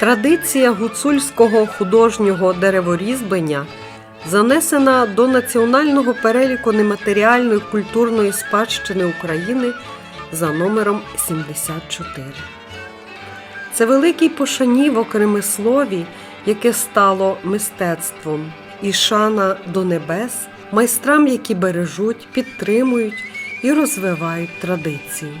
Традиція гуцульського художнього дереворізьблення занесена до національного переліку нематеріальної культурної спадщини України за номером 74. Це великий пошанівок ремеслові, яке стало мистецтвом, і шана до небес майстрам, які бережуть, підтримують і розвивають традицію.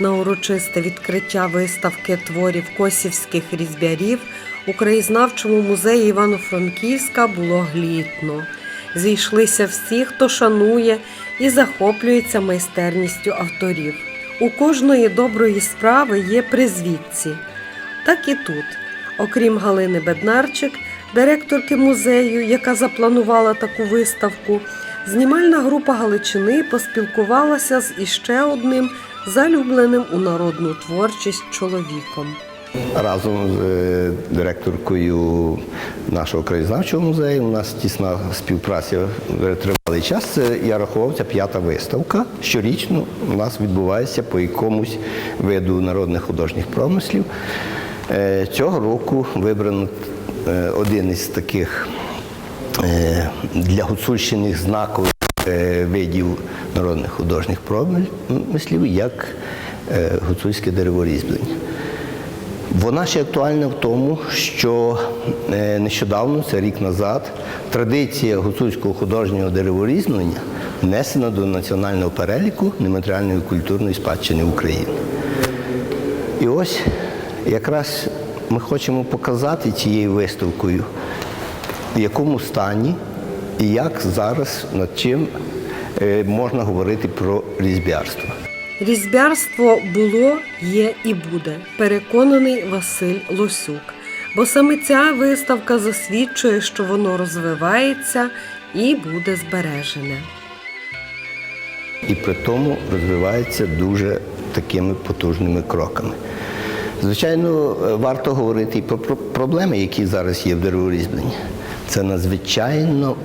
На урочисте відкриття виставки творів косівських різьбярів у краєзнавчому музеї Івано-Франківська було глітно. Зійшлися всі, хто шанує і захоплюється майстерністю авторів. У кожної доброї справи є призвідці. Так і тут, окрім Галини Беднарчик, директорки музею, яка запланувала таку виставку, знімальна група Галичини поспілкувалася з іще одним залюбленим у народну творчість чоловіком. Разом з е, директоркою нашого краєзнавчого музею у нас тісна співпраця вже тривалий час. Це я рахував, це п'ята виставка. Щорічно у нас відбувається по якомусь виду народних художніх промислів. Е, Цього року вибрано е, один із таких е, для Гуцульщини знакових е, видів народних художніх промислів, як е, гуцульське дереворізьблення. Вона ще актуальна в тому, що е, нещодавно, це рік назад, традиція гуцульського художнього дереворізьблення внесена до національного переліку нематеріальної культурної спадщини України. І ось якраз ми хочемо показати цією виставкою, в якому стані і як зараз над чим е, можна говорити про різьбярство. Різьбярство було, є і буде, переконаний Василь Лосюк. Бо саме ця виставка засвідчує, що воно розвивається і буде збережене. і при тому розвивається дуже такими потужними кроками. Звичайно, е, варто говорити і про про проблеми, які зараз є в дереворізьбленні. Це надзвичайно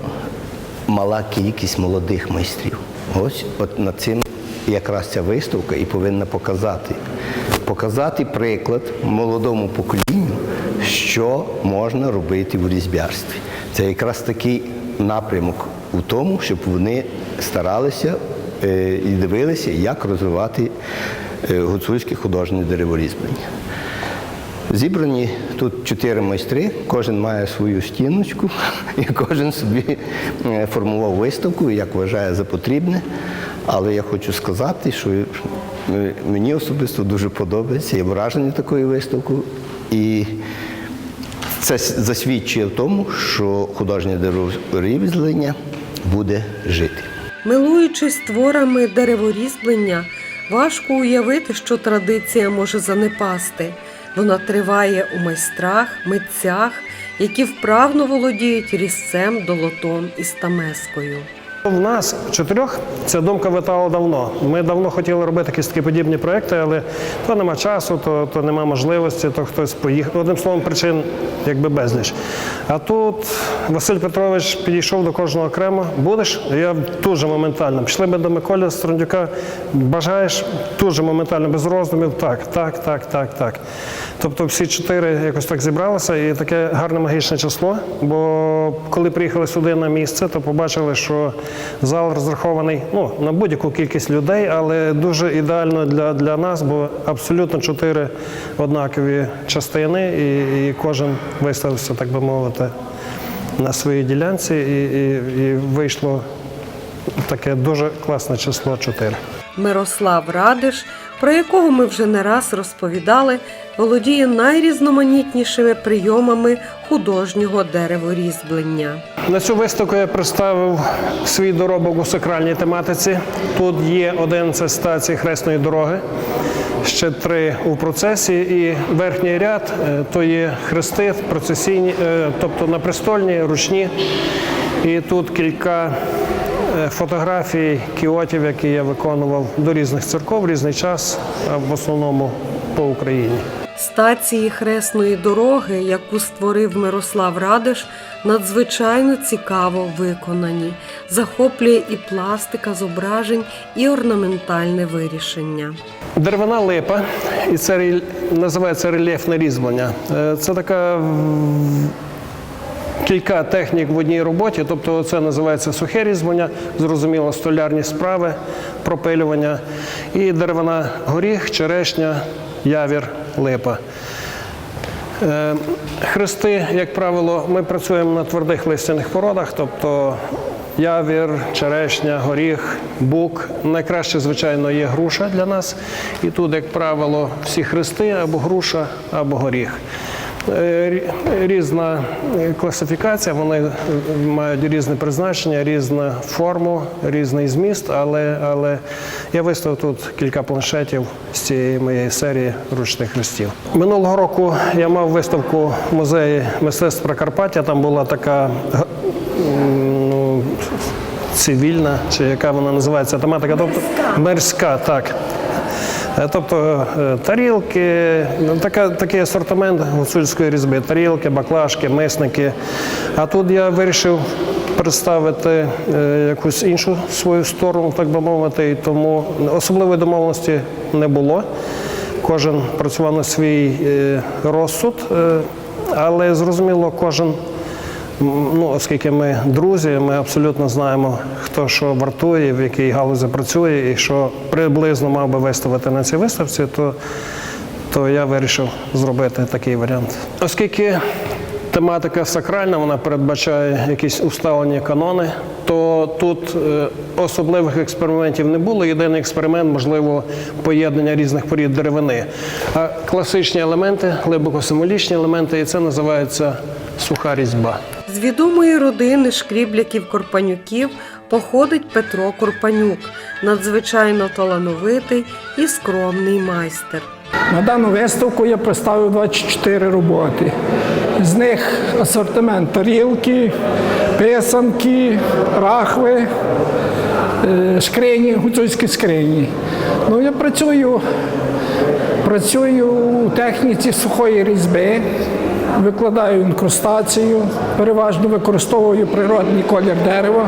мала кількість молодих майстрів. Ось от над цим якраз ця виставка і повинна показати. Показати приклад молодому поколінню, що можна робити в різьбярстві. Це якраз такий напрямок у тому, щоб вони старалися е, і дивилися, як розвивати е, гуцульське художнє дереворізьблення. Зібрані тут чотири майстри, кожен має свою стіночку, і кожен собі е, формував виставку, як вважає за потрібне. Але я хочу сказати, що е, мені особисто дуже подобається, я вражений такою виставкою. І це засвідчує в тому, що художнє дереворізьблення буде жити. Милуючись творами дереворізьблення, важко уявити, що традиція може занепасти. Вона триває у майстрах, митцях, які вправно володіють різцем, долотом і стамескою. В нас чотирьох ця думка витала давно. Ми давно хотіли робити якісь такі подібні проекти, але то нема часу, то, то нема можливості, то хтось поїхав. Одним словом, причин якби безліч. А тут Василь Петрович підійшов до кожного окремо. Будеш? Я дуже моментально. Пішли ми до Миколи Строндюка. Бажаєш дуже моментально, без роздумів. Так, так, так, так, так. Тобто всі чотири якось так зібралися, і таке гарне магічне число. Бо коли приїхали сюди на місце, то побачили, що зал розрахований ну, на будь-яку кількість людей, але дуже ідеально для, для нас, бо абсолютно чотири однакові частини, і, і кожен виставився, так би мовити, на своїй ділянці, і, і, і вийшло таке дуже класне число чотири. Мирослав Радиш, про якого ми вже не раз розповідали, володіє найрізноманітнішими прийомами художнього дереворізьблення. На цю виставку я представив свій доробок у сакральній тематиці. Тут є 11 стацій хресної дороги, ще три у процесі, і верхній ряд е, то є хрести процесійні, е, тобто на престольні, ручні. І тут кілька е, фотографій кіотів, які я виконував до різних церков, різний час, в основному по Україні. Стації хресної дороги, яку створив Мирослав Радиш, надзвичайно цікаво виконані. Захоплює і пластика зображень, і орнаментальне вирішення. Деревина липа, і це називається рельєфне різьблення. Е, Це така кілька технік в одній роботі. Тобто це називається сухе різьблення, зрозуміло, столярні справи, пропилювання. І деревина горіх, черешня, явір, липа. Е, Хрести, як правило, ми працюємо на твердих листяних породах, тобто явір, черешня, горіх, бук. Найкраще, звичайно, є груша для нас. І тут, як правило, всі хрести або груша, або горіх. Е, рі- Різна класифікація, вони мають різне призначення, різну форму, різний зміст, але, але я виставив тут кілька планшетів з цієї моєї серії ручних хрестів. Минулого року я мав виставку в музеї мистецтв Прикарпаття. Там була така ну, цивільна, чи яка вона називається тематика, тобто мирська, так. Е, Тобто е, тарілки, ну, така, такий асортимент гуцульської різьби, тарілки, баклажки, мисники. А тут я вирішив представити е, якусь іншу свою сторону, так би мовити, і тому особливої домовленості не було. Кожен працював на свій розсуд, але зрозуміло, кожен Ну, оскільки ми друзі, ми абсолютно знаємо, хто що вартує, в якій галузі працює, і що приблизно мав би виставити на цій виставці, то, то я вирішив зробити такий варіант. Оскільки тематика сакральна, вона передбачає якісь усталені канони, то тут е, особливих експериментів не було. Єдиний експеримент, можливо, поєднання різних порід деревини. А класичні елементи, глибоко символічні елементи, і це називається суха різьба. З відомої родини шкрібляків-корпанюків походить Петро Корпанюк, надзвичайно талановитий і скромний майстер. На дану виставку я представив 24 роботи. З них асортимент тарілки, писанки, рахви, е, скрині, гуцульські скрині. Ну, я працюю, працюю у техніці сухої різьби, викладаю інкрустацію, переважно використовую природний колір дерева.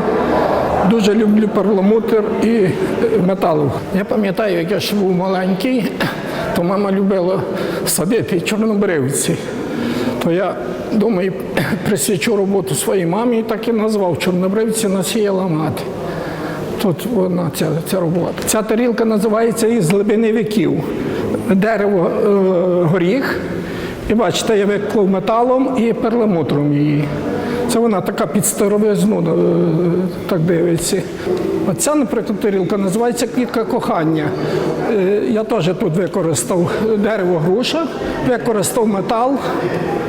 Дуже люблю перламутр і е, металу. Я пам'ятаю, як я ще був маленький, то мама любила садити чорнобривці. То я думаю, присвячу роботу своїй мамі і так і назвав чорнобривці насіяла мати. Тут вона ця, ця робота. Ця тарілка називається із глибини віків. Дерево е, горіх. І бачите, я виклав металом і перламутром її. Це вона така під старовизну, е, так дивиться. Оця, наприклад, тарілка називається квітка кохання. Е, Я теж тут використав дерево груша, використав метал,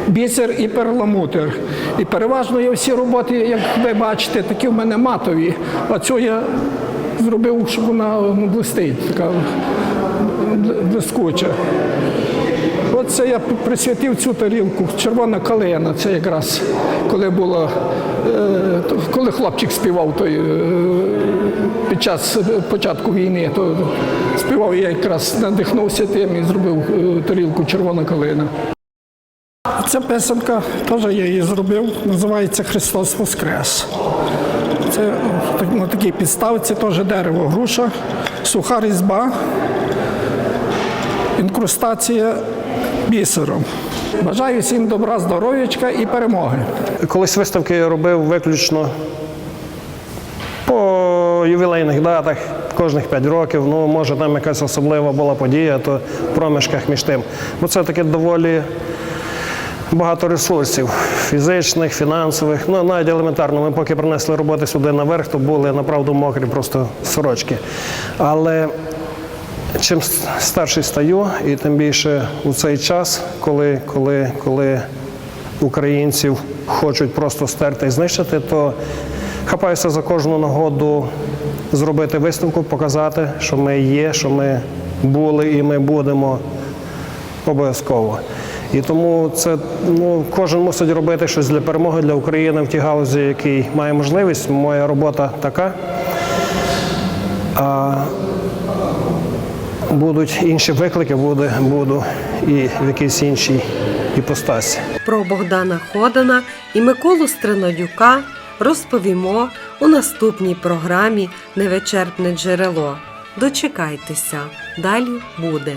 бісер і перламутр. І переважно я всі роботи, як ви бачите, такі в мене матові. А цю я зробив, щоб вона ну, блистить, така бл- блискуча. Оце я присвятив цю тарілку. Червона калина. Це якраз коли було, е, коли хлопчик співав той, е, під час початку війни, то співав я якраз надихнувся тим і зробив е, тарілку Червона калина. Ця писанка теж я її зробив, називається Христос Воскрес. Це на такій підставці теж дерево груша, суха різьба, інкрустація бісером. Бажаю всім добра, здоров'ячка і перемоги. Колись виставки я робив виключно по ювілейних датах, кожних 5 років. Ну, може, там якась особлива була подія, то в проміжках між тим. Бо це таке доволі багато ресурсів фізичних, фінансових. Ну, навіть елементарно. Ми поки принесли роботи сюди наверх, то були направду мокрі просто сорочки. Але чим старший стаю, і тим більше у цей час, коли, коли, коли українців хочуть просто стерти і знищити, то хапаюся за кожну нагоду зробити виставку, показати, що ми є, що ми були і ми будемо обов'язково. І тому це ну, кожен мусить робити щось для перемоги для України в тій галузі, який має можливість. Моя робота така. А будуть інші виклики, буде, буду і в якійсь іншій іпостасі. Про Богдана Ходана і Миколу Стринодюка розповімо у наступній програмі Невичерпне джерело. Дочекайтеся, далі буде.